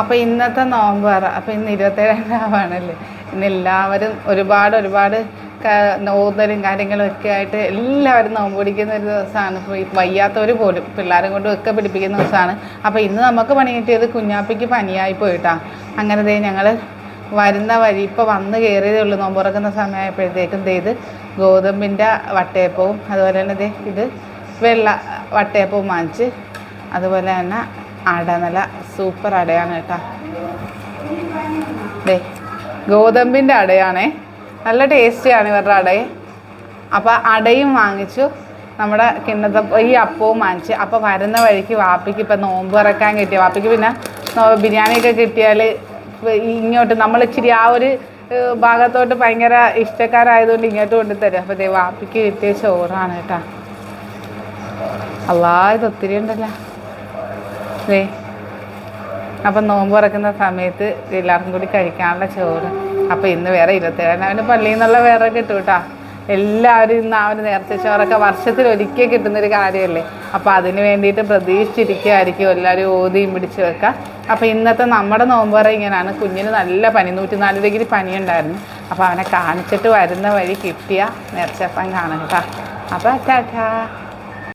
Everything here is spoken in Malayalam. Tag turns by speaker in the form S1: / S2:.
S1: അപ്പോൾ ഇന്നത്തെ നോമ്പ് പറ. അപ്പോൾ ഇന്ന് ഇരുപത്തേഴാം രാവാണല്ലേ. ഇന്ന് എല്ലാവരും ഒരുപാട് ഒരുപാട് നോതലും കാര്യങ്ങളും ഒക്കെ ആയിട്ട് എല്ലാവരും നോമ്പ് പിടിക്കുന്ന ഒരു ദിവസമാണ്. വയ്യാത്തവർ പോലും പിള്ളേരെ കൊണ്ടും ഒക്കെ പിടിപ്പിക്കുന്ന ദിവസമാണ്. അപ്പോൾ ഇന്ന് നമുക്ക് പണി കിട്ടിയത് കുഞ്ഞാപ്പിക്ക് പനിയായി പോയിട്ടാ. അങ്ങനെ ദേ ഞങ്ങൾ വരുന്ന വഴി ഇപ്പോൾ വന്ന് കയറിയതേ ഉള്ളൂ. നോമ്പ് തുറക്കുന്ന സമയമായപ്പോഴത്തേക്കും ദേ ഇത് ഗോതമ്പിന്റെ വട്ടയപ്പവും അതുപോലെ തന്നെ ദേ ഇത് വെള്ള വട്ടയപ്പവും വാങ്ങിച്ച് അതുപോലെ തന്നെ അട നല്ല സൂപ്പർ അടയാണ് കേട്ടോ. ദേ ഗോതമ്പിന്റെ അടയാണേ. നല്ല ടേസ്റ്റിയാണ് ഇവരുടെ അടയെ. അപ്പോൾ അടയും വാങ്ങിച്ചു. നമ്മുടെ കിണ്ണത്ത ഈ അപ്പവും വാങ്ങിച്ച്. അപ്പോൾ വരുന്ന വഴിക്ക് വാപ്പിക്ക് ഇപ്പം നോമ്പ് ഇറക്കാൻ കിട്ടിയ. വാപ്പിക്ക് പിന്നെ ബിരിയാണിയൊക്കെ കിട്ടിയാൽ ഇങ്ങോട്ട് നമ്മൾ ഇച്ചിരി ആ ഒരു ഭാഗത്തോട്ട് ഭയങ്കര ഇഷ്ടക്കാരായതുകൊണ്ട് ഇങ്ങോട്ട് കൊണ്ടുതരും അപ്പോൾ ദേ വാപ്പിക്ക് കിട്ടിയ ചോറാണ് കേട്ടോ. അല്ലാ ഇത് ഒത്തിരി ഉണ്ടല്ലോ. അപ്പം നോമ്പ് തുറക്കുന്ന സമയത്ത് എല്ലാവർക്കും കൂടി കഴിക്കാനുള്ള ചോറ്. അപ്പം ഇന്ന് വേറെ ഇരുപത്തേഴാം അവന് പള്ളിയിൽ നിന്നുള്ള വേറെ കിട്ടും കേട്ടോ എല്ലാവരും ഇന്ന് ആ ഒരു നേർച്ച ചോറൊക്കെ വർഷത്തിൽ ഒരിക്കൽ കിട്ടുന്നൊരു കാര്യമല്ലേ? അപ്പോൾ അതിന് വേണ്ടിയിട്ട് പ്രതീക്ഷിച്ചിരിക്കുമായിരിക്കും എല്ലാവരും ഓതിയും പിടിച്ച് വെക്കുക അപ്പോൾ ഇന്നത്തെ നമ്മുടെ നോമ്പ് തുറ ഇങ്ങനെയാണ് കുഞ്ഞിന് നല്ല പനി നൂറ്റിനാല് ഡിഗ്രി പനിയുണ്ടായിരുന്നു. അപ്പോൾ അവനെ കാണിച്ചിട്ട് വരുന്ന വഴി കിട്ടിയ നേർച്ചപ്പം കാണാം കേട്ടോ അപ്പോൾ ടാറ്റാ.